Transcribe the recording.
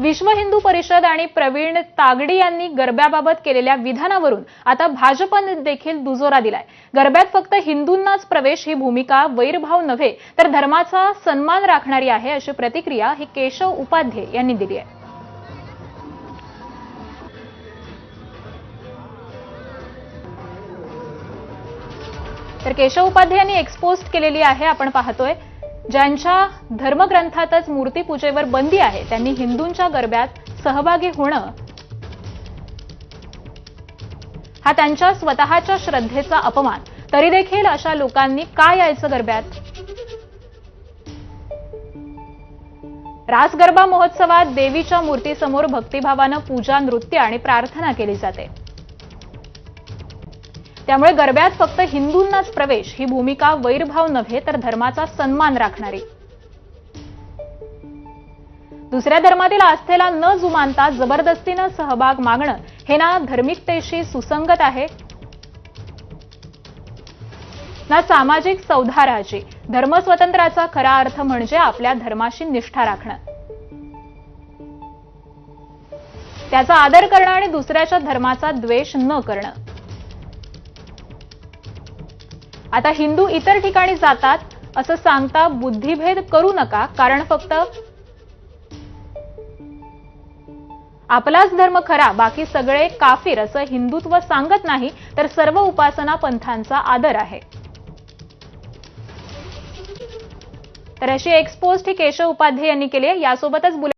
विश्व हिंदू परिषद आणि प्रवीण तागडी यांनी गरब्याबाबत केलेल्या विधानावरून आता भाजपने देखील दुजोरा दिलाय. गरब्यात फक्त हिंदूंनाच प्रवेश ही भूमिका वैरभाव नव्हे तर धर्माचा सन्मान राखणारी आहे अशी प्रतिक्रिया ही केशव उपाध्ये यांनी दिली आहे. तर केशव उपाध्ये यांनी एक्सपोज केलेली आहे आपण पाहतोय. ज्यांच्या धर्मग्रंथातच मूर्तीपूजेवर बंदी आहे त्यांनी हिंदूंच्या गरब्यात सहभागी होणं हा त्यांच्या स्वतःच्या श्रद्धेचा अपमान. तरी देखील अशा लोकांनी का यायचं गरब्यात रास गरबा महोत्सवात देवीच्या मूर्तीसमोर भक्तिभावानं पूजा नृत्य आणि प्रार्थना केली जाते. त्यामुळे गरब्यात फक्त हिंदूंनाच प्रवेश ही भूमिका वैरभाव नव्हे तर धर्माचा सन्मान राखणारी. दुसऱ्या धर्मातील आस्थेला न जुमानता जबरदस्तीनं सहभाग मागणं हे ना धार्मिकतेशी सुसंगत आहे. ना सामाजिक सौधाराची धर्मस्वतंत्राचा खरा अर्थ म्हणजे आपल्या धर्माशी निष्ठा राखणं. त्याचा आदर करणं आणि दुसऱ्याच्या धर्माचा द्वेष न करणं. आता हिंदू इतर ठिकाणी जातात असं सांगता बुद्धिभेद करू नका कारण फक्त आपलाच धर्म खरा बाकी सगळे काफिर असं हिंदुत्व सांगत नाही तर सर्व उपासना पंथांचा आदर आहे. तर अशी एक्सपोस्ट ही केशव उपाध्ये यांनी केली आहे. यासोबतच